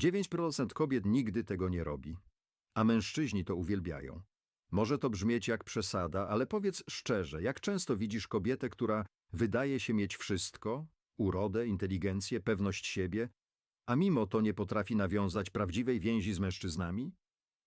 9% kobiet nigdy tego nie robi, a mężczyźni to uwielbiają. Może to brzmieć jak przesada, ale powiedz szczerze, jak często widzisz kobietę, która wydaje się mieć wszystko urodę, inteligencję, pewność siebie, a mimo to nie potrafi nawiązać prawdziwej więzi z mężczyznami?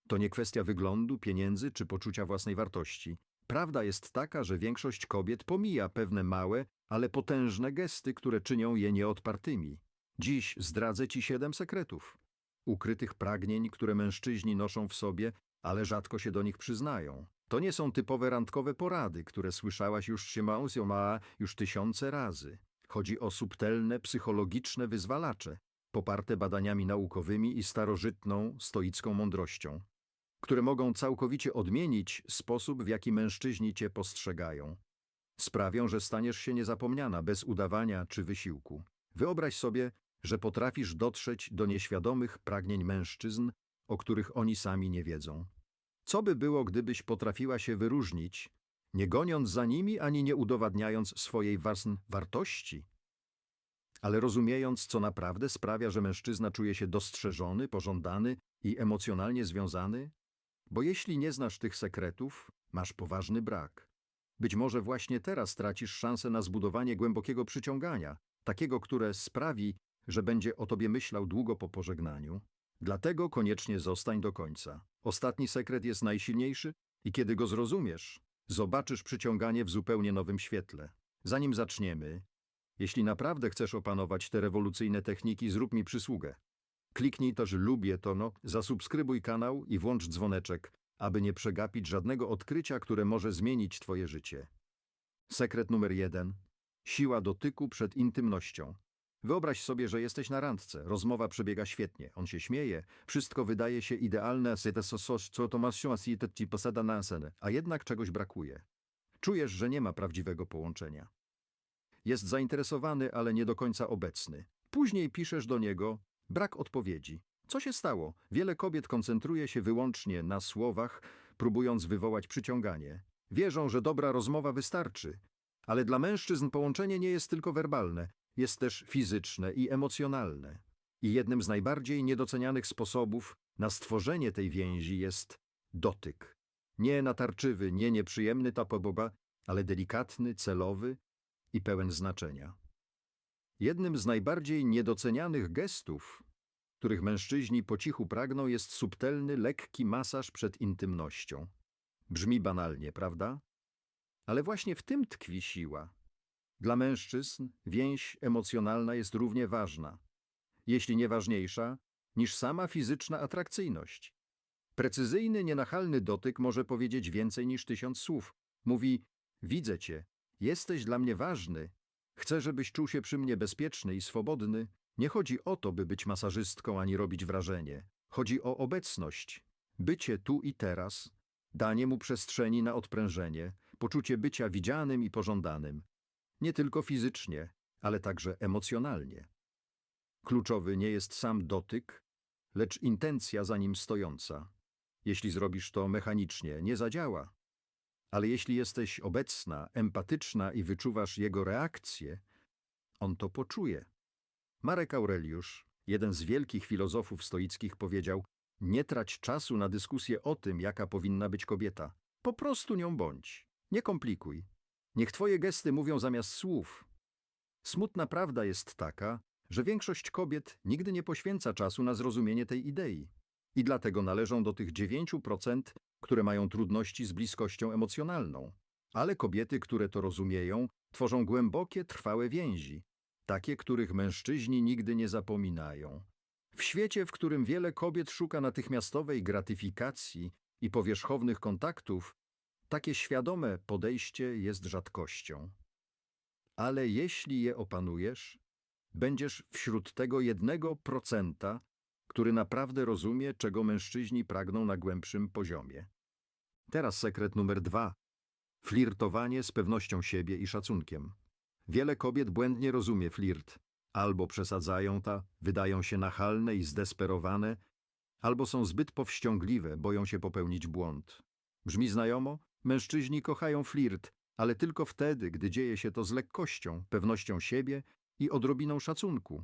To nie kwestia wyglądu, pieniędzy czy poczucia własnej wartości. Prawda jest taka, że większość kobiet pomija pewne małe, ale potężne gesty, które czynią je nieodpartymi. Dziś zdradzę Ci siedem sekretów. Ukrytych pragnień, które mężczyźni noszą w sobie, ale rzadko się do nich przyznają. To nie są typowe randkowe porady, które słyszałaś już się ma już tysiące razy. Chodzi o subtelne, psychologiczne wyzwalacze, poparte badaniami naukowymi i starożytną, stoicką mądrością, które mogą całkowicie odmienić sposób, w jaki mężczyźni cię postrzegają. Sprawią, że staniesz się niezapomniana bez udawania czy wysiłku. Wyobraź sobie, że potrafisz dotrzeć do nieświadomych pragnień mężczyzn, o których oni sami nie wiedzą. Co by było, gdybyś potrafiła się wyróżnić, nie goniąc za nimi ani nie udowadniając swojej własn wartości, ale rozumiejąc, co naprawdę sprawia, że mężczyzna czuje się dostrzeżony, pożądany i emocjonalnie związany? Bo jeśli nie znasz tych sekretów, masz poważny brak. Być może właśnie teraz tracisz szansę na zbudowanie głębokiego przyciągania, takiego, które sprawi, że będzie o tobie myślał długo po pożegnaniu. Dlatego koniecznie zostań do końca. Ostatni sekret jest najsilniejszy i kiedy go zrozumiesz, zobaczysz przyciąganie w zupełnie nowym świetle. Zanim zaczniemy, jeśli naprawdę chcesz opanować te rewolucyjne techniki, zrób mi przysługę. Kliknij też lubię to, no, zasubskrybuj kanał i włącz dzwoneczek, aby nie przegapić żadnego odkrycia, które może zmienić Twoje życie. Sekret numer jeden. Siła dotyku przed intymnością. Wyobraź sobie, że jesteś na randce, rozmowa przebiega świetnie, on się śmieje, wszystko wydaje się idealne, a jednak czegoś brakuje. Czujesz, że nie ma prawdziwego połączenia. Jest zainteresowany, ale nie do końca obecny. Później piszesz do niego, brak odpowiedzi. Co się stało? Wiele kobiet koncentruje się wyłącznie na słowach, próbując wywołać przyciąganie. Wierzą, że dobra rozmowa wystarczy. Ale dla mężczyzn połączenie nie jest tylko werbalne, jest też fizyczne i emocjonalne. I jednym z najbardziej niedocenianych sposobów na stworzenie tej więzi jest dotyk. Nie natarczywy, nie nieprzyjemny tapoboba, ale delikatny, celowy i pełen znaczenia. Jednym z najbardziej niedocenianych gestów, których mężczyźni po cichu pragną, jest subtelny, lekki masaż przed intymnością. Brzmi banalnie, prawda? Ale właśnie w tym tkwi siła. Dla mężczyzn więź emocjonalna jest równie ważna, jeśli nie ważniejsza, niż sama fizyczna atrakcyjność. Precyzyjny, nienachalny dotyk może powiedzieć więcej niż tysiąc słów. Mówi, widzę cię, jesteś dla mnie ważny, chcę, żebyś czuł się przy mnie bezpieczny i swobodny. Nie chodzi o to, by być masażystką ani robić wrażenie. Chodzi o obecność, bycie tu i teraz, danie mu przestrzeni na odprężenie, poczucie bycia widzianym i pożądanym, nie tylko fizycznie, ale także emocjonalnie. Kluczowy nie jest sam dotyk, lecz intencja za nim stojąca. Jeśli zrobisz to mechanicznie, nie zadziała. Ale jeśli jesteś obecna, empatyczna i wyczuwasz jego reakcję, on to poczuje. Marek Aureliusz, jeden z wielkich filozofów stoickich, powiedział: Nie trać czasu na dyskusję o tym, jaka powinna być kobieta. Po prostu nią bądź. Nie komplikuj. Niech twoje gesty mówią zamiast słów. Smutna prawda jest taka, że większość kobiet nigdy nie poświęca czasu na zrozumienie tej idei. I dlatego należą do tych 9%, które mają trudności z bliskością emocjonalną. Ale kobiety, które to rozumieją, tworzą głębokie, trwałe więzi, takie, których mężczyźni nigdy nie zapominają. W świecie, w którym wiele kobiet szuka natychmiastowej gratyfikacji i powierzchownych kontaktów, takie świadome podejście jest rzadkością. Ale jeśli je opanujesz, będziesz wśród tego jednego procenta, który naprawdę rozumie, czego mężczyźni pragną na głębszym poziomie. Teraz sekret numer dwa. Flirtowanie z pewnością siebie i szacunkiem. Wiele kobiet błędnie rozumie flirt. Albo przesadzają ta, wydają się nachalne i zdesperowane, albo są zbyt powściągliwe, boją się popełnić błąd. Brzmi znajomo? Mężczyźni kochają flirt, ale tylko wtedy, gdy dzieje się to z lekkością, pewnością siebie i odrobiną szacunku.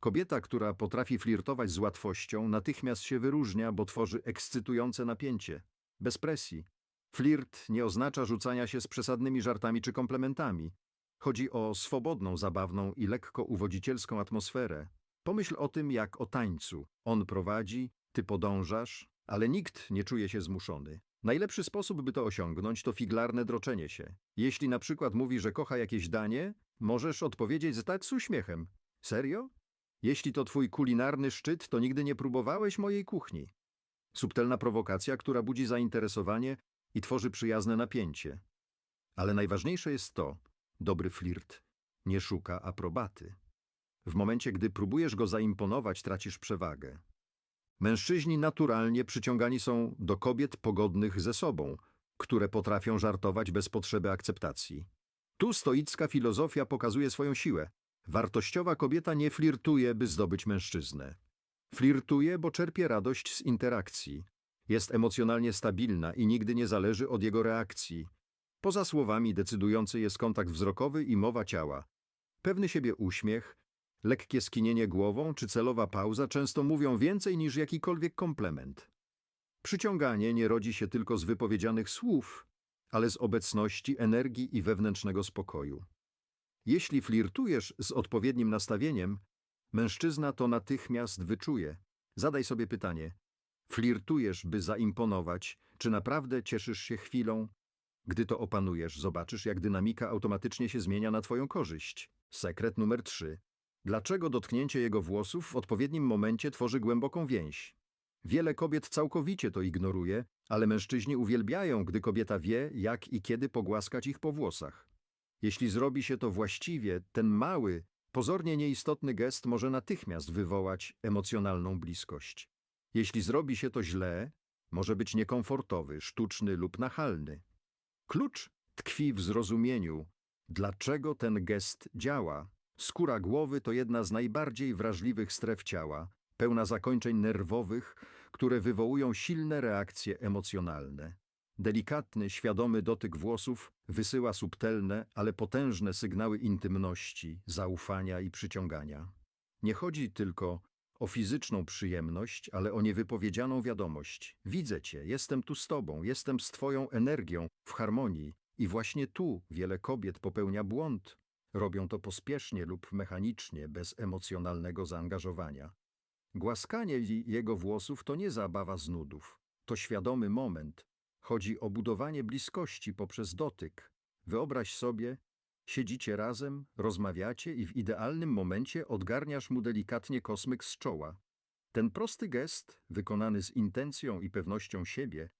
Kobieta, która potrafi flirtować z łatwością, natychmiast się wyróżnia, bo tworzy ekscytujące napięcie. Bez presji. Flirt nie oznacza rzucania się z przesadnymi żartami czy komplementami. Chodzi o swobodną, zabawną i lekko uwodzicielską atmosferę. Pomyśl o tym jak o tańcu. On prowadzi, ty podążasz, ale nikt nie czuje się zmuszony. Najlepszy sposób, by to osiągnąć, to figlarne droczenie się. Jeśli na przykład mówi, że kocha jakieś danie, możesz odpowiedzieć z tak z uśmiechem. Serio? Jeśli to twój kulinarny szczyt, to nigdy nie próbowałeś mojej kuchni. Subtelna prowokacja, która budzi zainteresowanie i tworzy przyjazne napięcie. Ale najważniejsze jest to, dobry flirt nie szuka aprobaty. W momencie, gdy próbujesz go zaimponować, tracisz przewagę. Mężczyźni naturalnie przyciągani są do kobiet pogodnych ze sobą, które potrafią żartować bez potrzeby akceptacji. Tu stoicka filozofia pokazuje swoją siłę. Wartościowa kobieta nie flirtuje, by zdobyć mężczyznę. Flirtuje, bo czerpie radość z interakcji. Jest emocjonalnie stabilna i nigdy nie zależy od jego reakcji. Poza słowami decydujący jest kontakt wzrokowy i mowa ciała. Pewny siebie uśmiech, lekkie skinienie głową czy celowa pauza często mówią więcej niż jakikolwiek komplement. Przyciąganie nie rodzi się tylko z wypowiedzianych słów, ale z obecności, energii i wewnętrznego spokoju. Jeśli flirtujesz z odpowiednim nastawieniem, mężczyzna to natychmiast wyczuje. Zadaj sobie pytanie: flirtujesz, by zaimponować, czy naprawdę cieszysz się chwilą? Gdy to opanujesz, zobaczysz, jak dynamika automatycznie się zmienia na Twoją korzyść. Sekret numer 3. Dlaczego dotknięcie jego włosów w odpowiednim momencie tworzy głęboką więź? Wiele kobiet całkowicie to ignoruje, ale mężczyźni uwielbiają, gdy kobieta wie, jak i kiedy pogłaskać ich po włosach. Jeśli zrobi się to właściwie, ten mały, pozornie nieistotny gest może natychmiast wywołać emocjonalną bliskość. Jeśli zrobi się to źle, może być niekomfortowy, sztuczny lub nachalny. Klucz tkwi w zrozumieniu, dlaczego ten gest działa. Skóra głowy to jedna z najbardziej wrażliwych stref ciała, pełna zakończeń nerwowych, które wywołują silne reakcje emocjonalne. Delikatny, świadomy dotyk włosów wysyła subtelne, ale potężne sygnały intymności, zaufania i przyciągania. Nie chodzi tylko o fizyczną przyjemność, ale o niewypowiedzianą wiadomość. Widzę cię, jestem tu z tobą, jestem z twoją energią, w harmonii. I właśnie tu wiele kobiet popełnia błąd. Robią to pospiesznie lub mechanicznie, bez emocjonalnego zaangażowania. Głaskanie jego włosów to nie zabawa z nudów. To świadomy moment. Chodzi o budowanie bliskości poprzez dotyk. Wyobraź sobie, siedzicie razem, rozmawiacie i w idealnym momencie odgarniasz mu delikatnie kosmyk z czoła. Ten prosty gest, wykonany z intencją i pewnością siebie,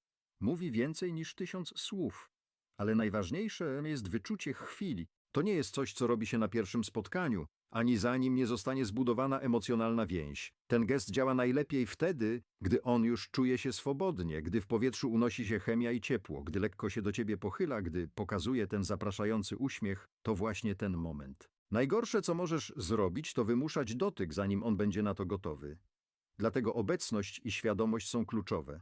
mówi więcej niż tysiąc słów. Ale najważniejsze jest wyczucie chwili. To nie jest coś, co robi się na pierwszym spotkaniu, ani zanim nie zostanie zbudowana emocjonalna więź. Ten gest działa najlepiej wtedy, gdy on już czuje się swobodnie, gdy w powietrzu unosi się chemia i ciepło, gdy lekko się do ciebie pochyla, gdy pokazuje ten zapraszający uśmiech, to właśnie ten moment. Najgorsze, co możesz zrobić, to wymuszać dotyk, zanim on będzie na to gotowy. Dlatego obecność i świadomość są kluczowe.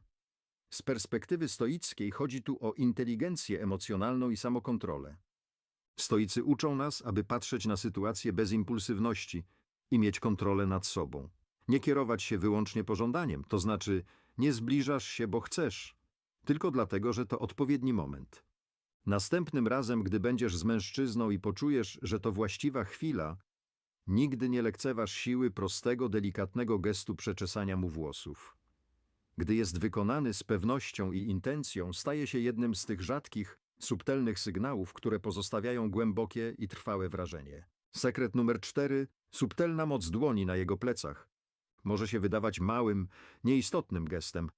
Z perspektywy stoickiej chodzi tu o inteligencję emocjonalną i samokontrolę. Stoicy uczą nas, aby patrzeć na sytuację bez impulsywności i mieć kontrolę nad sobą. Nie kierować się wyłącznie pożądaniem, to znaczy nie zbliżasz się, bo chcesz, tylko dlatego, że to odpowiedni moment. Następnym razem, gdy będziesz z mężczyzną i poczujesz, że to właściwa chwila, nigdy nie lekceważ siły prostego, delikatnego gestu przeczesania mu włosów. Gdy jest wykonany z pewnością i intencją, staje się jednym z tych rzadkich, subtelnych sygnałów, które pozostawiają głębokie i trwałe wrażenie. Sekret numer cztery subtelna moc dłoni na jego plecach. Może się wydawać małym, nieistotnym gestem,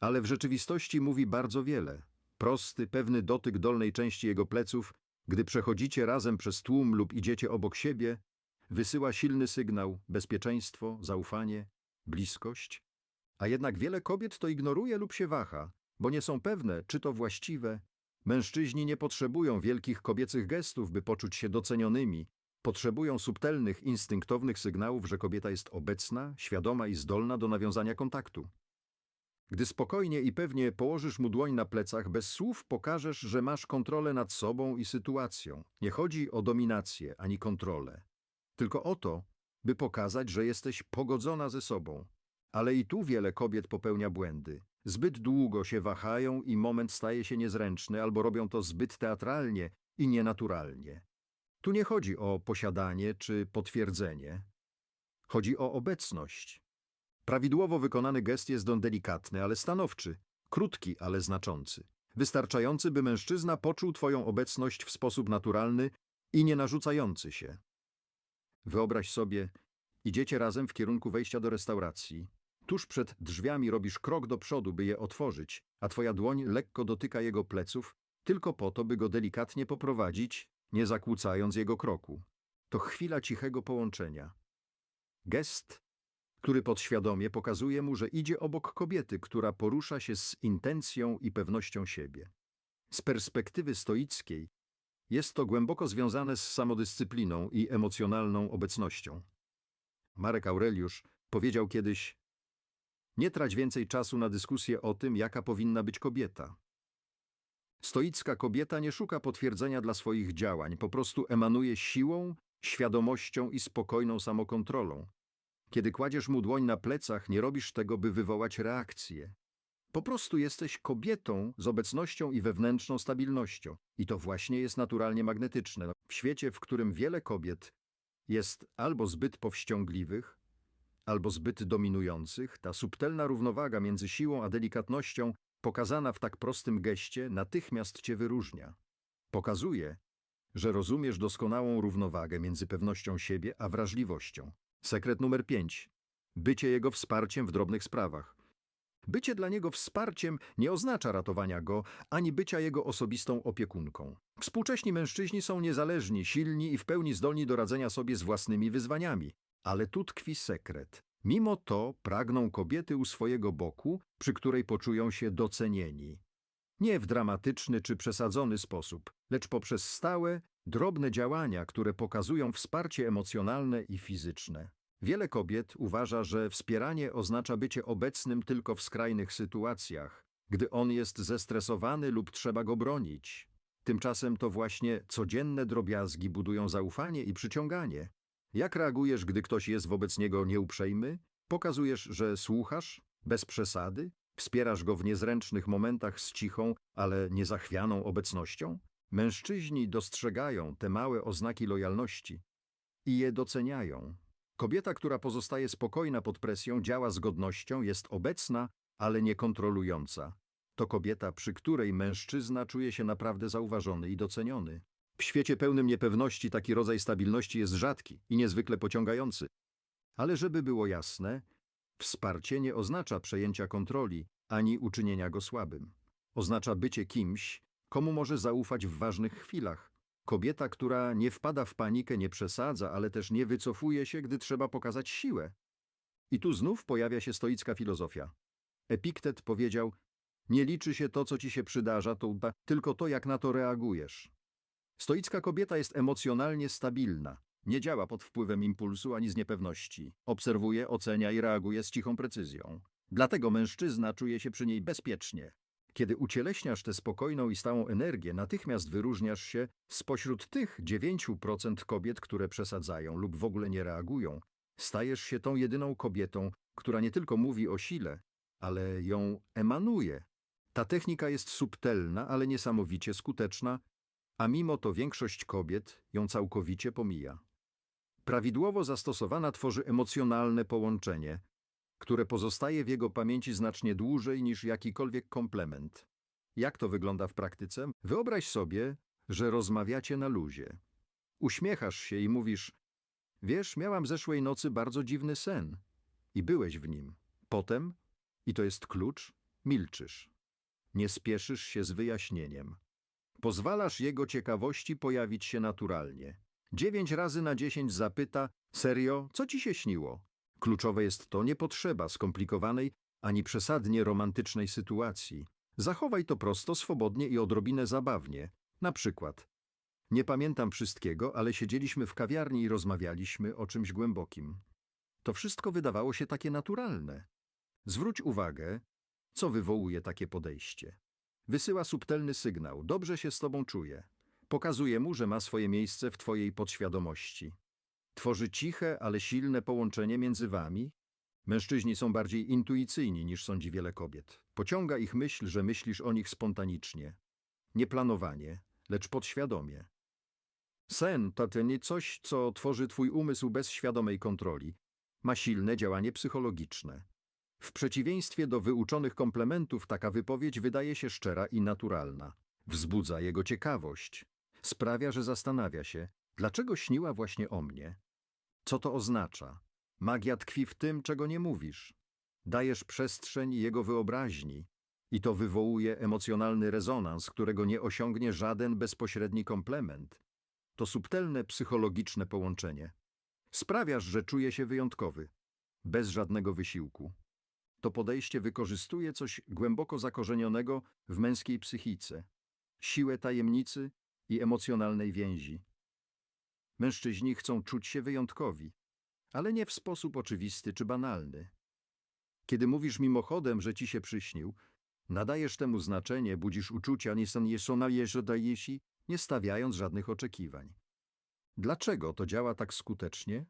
ale w rzeczywistości mówi bardzo wiele. Prosty, pewny dotyk dolnej części jego pleców, gdy przechodzicie razem przez tłum lub idziecie obok siebie, wysyła silny sygnał bezpieczeństwo, zaufanie, bliskość. A jednak wiele kobiet to ignoruje lub się waha, bo nie są pewne, czy to właściwe. Mężczyźni nie potrzebują wielkich kobiecych gestów, by poczuć się docenionymi. Potrzebują subtelnych, instynktownych sygnałów, że kobieta jest obecna, świadoma i zdolna do nawiązania kontaktu. Gdy spokojnie i pewnie położysz mu dłoń na plecach, bez słów pokażesz, że masz kontrolę nad sobą i sytuacją. Nie chodzi o dominację ani kontrolę, tylko o to, by pokazać, że jesteś pogodzona ze sobą. Ale i tu wiele kobiet popełnia błędy. Zbyt długo się wahają i moment staje się niezręczny, albo robią to zbyt teatralnie i nienaturalnie. Tu nie chodzi o posiadanie czy potwierdzenie. Chodzi o obecność. Prawidłowo wykonany gest jest on delikatny, ale stanowczy, krótki, ale znaczący. Wystarczający, by mężczyzna poczuł Twoją obecność w sposób naturalny i nie narzucający się. Wyobraź sobie, idziecie razem w kierunku wejścia do restauracji. Tuż przed drzwiami robisz krok do przodu, by je otworzyć, a Twoja dłoń lekko dotyka jego pleców, tylko po to, by go delikatnie poprowadzić, nie zakłócając jego kroku. To chwila cichego połączenia. Gest, który podświadomie pokazuje mu, że idzie obok kobiety, która porusza się z intencją i pewnością siebie. Z perspektywy stoickiej jest to głęboko związane z samodyscypliną i emocjonalną obecnością. Marek Aureliusz powiedział kiedyś: Nie trać więcej czasu na dyskusję o tym, jaka powinna być kobieta. Stoicka kobieta nie szuka potwierdzenia dla swoich działań, po prostu emanuje siłą, świadomością i spokojną samokontrolą. Kiedy kładziesz mu dłoń na plecach, nie robisz tego, by wywołać reakcję. Po prostu jesteś kobietą z obecnością i wewnętrzną stabilnością. I to właśnie jest naturalnie magnetyczne. W świecie, w którym wiele kobiet jest albo zbyt powściągliwych, albo zbyt dominujących, ta subtelna równowaga między siłą a delikatnością, pokazana w tak prostym geście, natychmiast cię wyróżnia. Pokazuje, że rozumiesz doskonałą równowagę między pewnością siebie a wrażliwością. Sekret numer 5. Bycie jego wsparciem w drobnych sprawach. Bycie dla niego wsparciem nie oznacza ratowania go, ani bycia jego osobistą opiekunką. Współcześni mężczyźni są niezależni, silni i w pełni zdolni do radzenia sobie z własnymi wyzwaniami. Ale tu tkwi sekret. Mimo to pragną kobiety u swojego boku, przy której poczują się docenieni. Nie w dramatyczny czy przesadzony sposób, lecz poprzez stałe, drobne działania, które pokazują wsparcie emocjonalne i fizyczne. Wiele kobiet uważa, że wspieranie oznacza bycie obecnym tylko w skrajnych sytuacjach, gdy on jest zestresowany lub trzeba go bronić. Tymczasem to właśnie codzienne drobiazgi budują zaufanie i przyciąganie. Jak reagujesz, gdy ktoś jest wobec niego nieuprzejmy? Pokazujesz, że słuchasz, bez przesady? Wspierasz go w niezręcznych momentach z cichą, ale niezachwianą obecnością? Mężczyźni dostrzegają te małe oznaki lojalności i je doceniają. Kobieta, która pozostaje spokojna pod presją, działa z godnością, jest obecna, ale nie kontrolująca. To kobieta, przy której mężczyzna czuje się naprawdę zauważony i doceniony. W świecie pełnym niepewności taki rodzaj stabilności jest rzadki i niezwykle pociągający. Ale żeby było jasne, wsparcie nie oznacza przejęcia kontroli ani uczynienia go słabym. Oznacza bycie kimś, komu może zaufać w ważnych chwilach. Kobieta, która nie wpada w panikę, nie przesadza, ale też nie wycofuje się, gdy trzeba pokazać siłę. I tu znów pojawia się stoicka filozofia. Epiktet powiedział: Nie liczy się to, co ci się przydarza, to tylko to, jak na to reagujesz. Stoicka kobieta jest emocjonalnie stabilna. Nie działa pod wpływem impulsu ani z niepewności. Obserwuje, ocenia i reaguje z cichą precyzją. Dlatego mężczyzna czuje się przy niej bezpiecznie. Kiedy ucieleśniasz tę spokojną i stałą energię, natychmiast wyróżniasz się spośród tych 9% kobiet, które przesadzają lub w ogóle nie reagują. Stajesz się tą jedyną kobietą, która nie tylko mówi o sile, ale ją emanuje. Ta technika jest subtelna, ale niesamowicie skuteczna, a mimo to większość kobiet ją całkowicie pomija. Prawidłowo zastosowana tworzy emocjonalne połączenie, które pozostaje w jego pamięci znacznie dłużej niż jakikolwiek komplement. Jak to wygląda w praktyce? Wyobraź sobie, że rozmawiacie na luzie. Uśmiechasz się i mówisz: Wiesz, miałam zeszłej nocy bardzo dziwny sen. I byłeś w nim. Potem, i to jest klucz, milczysz. Nie spieszysz się z wyjaśnieniem. Pozwalasz jego ciekawości pojawić się naturalnie. Dziewięć razy na dziesięć zapyta: Serio, co ci się śniło? Kluczowe jest to nie potrzeba skomplikowanej ani przesadnie romantycznej sytuacji. Zachowaj to prosto, swobodnie i odrobinę zabawnie. Na przykład, nie pamiętam wszystkiego, ale siedzieliśmy w kawiarni i rozmawialiśmy o czymś głębokim. To wszystko wydawało się takie naturalne. Zwróć uwagę, co wywołuje takie podejście. Wysyła subtelny sygnał, dobrze się z tobą czuje. Pokazuje mu, że ma swoje miejsce w twojej podświadomości. Tworzy ciche, ale silne połączenie między wami? Mężczyźni są bardziej intuicyjni niż sądzi wiele kobiet. Pociąga ich myśl, że myślisz o nich spontanicznie. Nie planowanie, lecz podświadomie. Sen to nie coś, co tworzy twój umysł bez świadomej kontroli. Ma silne działanie psychologiczne. W przeciwieństwie do wyuczonych komplementów taka wypowiedź wydaje się szczera i naturalna. Wzbudza jego ciekawość. Sprawia, że zastanawia się, dlaczego śniła właśnie o mnie. Co to oznacza? Magia tkwi w tym, czego nie mówisz. Dajesz przestrzeń jego wyobraźni i to wywołuje emocjonalny rezonans, którego nie osiągnie żaden bezpośredni komplement. To subtelne psychologiczne połączenie. Sprawiasz, że czuje się wyjątkowy, bez żadnego wysiłku. To podejście wykorzystuje coś głęboko zakorzenionego w męskiej psychice, siłę tajemnicy i emocjonalnej więzi. Mężczyźni chcą czuć się wyjątkowi, ale nie w sposób oczywisty czy banalny. Kiedy mówisz mimochodem, że ci się przyśnił, nadajesz temu znaczenie, budzisz uczucia, nie są jeżodajesi, nie stawiając żadnych oczekiwań. Dlaczego to działa tak skutecznie?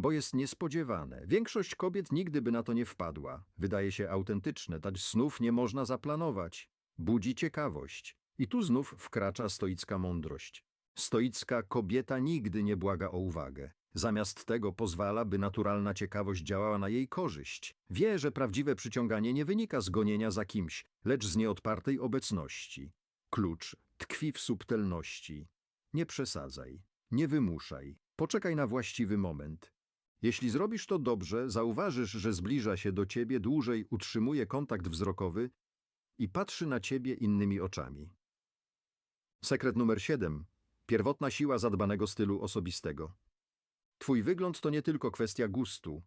Bo jest niespodziewane. Większość kobiet nigdy by na to nie wpadła. Wydaje się autentyczne, dać snów nie można zaplanować. Budzi ciekawość. I tu znów wkracza stoicka mądrość. Stoicka kobieta nigdy nie błaga o uwagę. Zamiast tego pozwala, by naturalna ciekawość działała na jej korzyść. Wie, że prawdziwe przyciąganie nie wynika z gonienia za kimś, lecz z nieodpartej obecności. Klucz tkwi w subtelności. Nie przesadzaj, nie wymuszaj, poczekaj na właściwy moment. Jeśli zrobisz to dobrze, zauważysz, że zbliża się do ciebie dłużej, utrzymuje kontakt wzrokowy i patrzy na ciebie innymi oczami. Sekret numer 7. Pierwotna siła zadbanego stylu osobistego. Twój wygląd to nie tylko kwestia gustu,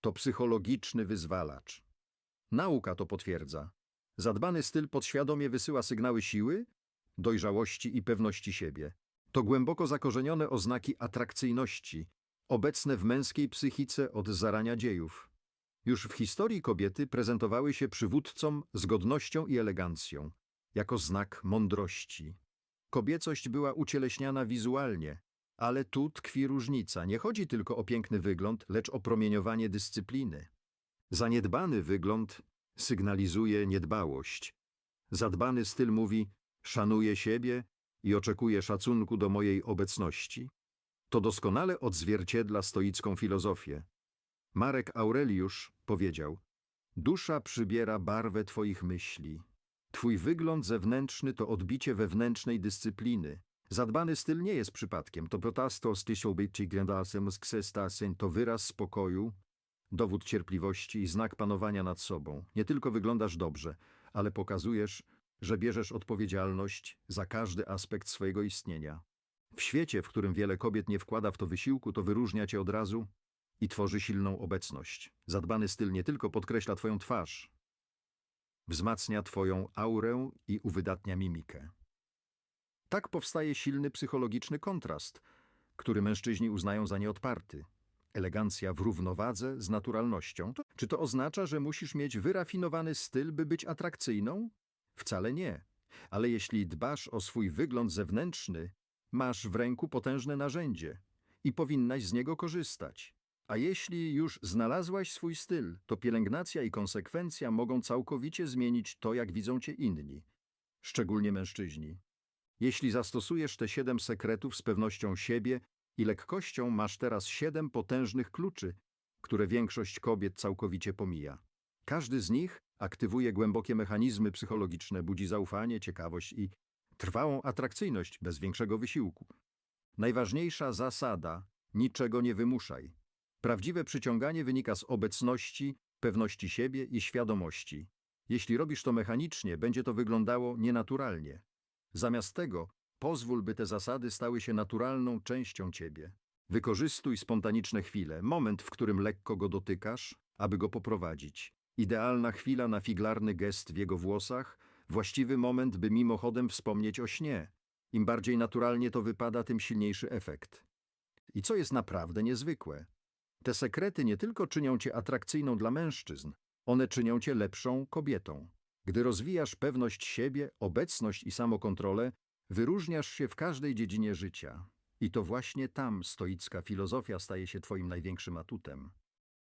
to psychologiczny wyzwalacz. Nauka to potwierdza. Zadbany styl podświadomie wysyła sygnały siły, dojrzałości i pewności siebie. To głęboko zakorzenione oznaki atrakcyjności, obecne w męskiej psychice od zarania dziejów. Już w historii kobiety prezentowały się przywódcom z godnością i elegancją, jako znak mądrości. Kobiecość była ucieleśniana wizualnie, ale tu tkwi różnica. Nie chodzi tylko o piękny wygląd, lecz o promieniowanie dyscypliny. Zaniedbany wygląd sygnalizuje niedbałość. Zadbany styl mówi: szanuję siebie i oczekuję szacunku do mojej obecności. To doskonale odzwierciedla stoicką filozofię. Marek Aureliusz powiedział: Dusza przybiera barwę Twoich myśli. Twój wygląd zewnętrzny to odbicie wewnętrznej dyscypliny. Zadbany styl nie jest przypadkiem. To protastos tysiąbici grandasem ksestasen to wyraz spokoju, dowód cierpliwości i znak panowania nad sobą. Nie tylko wyglądasz dobrze, ale pokazujesz, że bierzesz odpowiedzialność za każdy aspekt swojego istnienia. W świecie, w którym wiele kobiet nie wkłada w to wysiłku, to wyróżnia cię od razu i tworzy silną obecność. Zadbany styl nie tylko podkreśla twoją twarz, wzmacnia twoją aurę i uwydatnia mimikę. Tak powstaje silny psychologiczny kontrast, który mężczyźni uznają za nieodparty. Elegancja w równowadze z naturalnością. To, czy to oznacza, że musisz mieć wyrafinowany styl, by być atrakcyjną? Wcale nie. Ale jeśli dbasz o swój wygląd zewnętrzny, masz w ręku potężne narzędzie i powinnaś z niego korzystać. A jeśli już znalazłaś swój styl, to pielęgnacja i konsekwencja mogą całkowicie zmienić to, jak widzą cię inni, szczególnie mężczyźni. Jeśli zastosujesz te siedem sekretów z pewnością siebie i lekkością, masz teraz siedem potężnych kluczy, które większość kobiet całkowicie pomija. Każdy z nich aktywuje głębokie mechanizmy psychologiczne, budzi zaufanie, ciekawość i trwałą atrakcyjność bez większego wysiłku. Najważniejsza zasada niczego nie wymuszaj. Prawdziwe przyciąganie wynika z obecności, pewności siebie i świadomości. Jeśli robisz to mechanicznie, będzie to wyglądało nienaturalnie. Zamiast tego pozwól, by te zasady stały się naturalną częścią ciebie. Wykorzystuj spontaniczne chwile, moment, w którym lekko go dotykasz, aby go poprowadzić. Idealna chwila na figlarny gest w jego włosach, właściwy moment, by mimochodem wspomnieć o śnie. Im bardziej naturalnie to wypada, tym silniejszy efekt. I co jest naprawdę niezwykłe? Te sekrety nie tylko czynią cię atrakcyjną dla mężczyzn, one czynią cię lepszą kobietą. Gdy rozwijasz pewność siebie, obecność i samokontrolę, wyróżniasz się w każdej dziedzinie życia. I to właśnie tam stoicka filozofia staje się twoim największym atutem.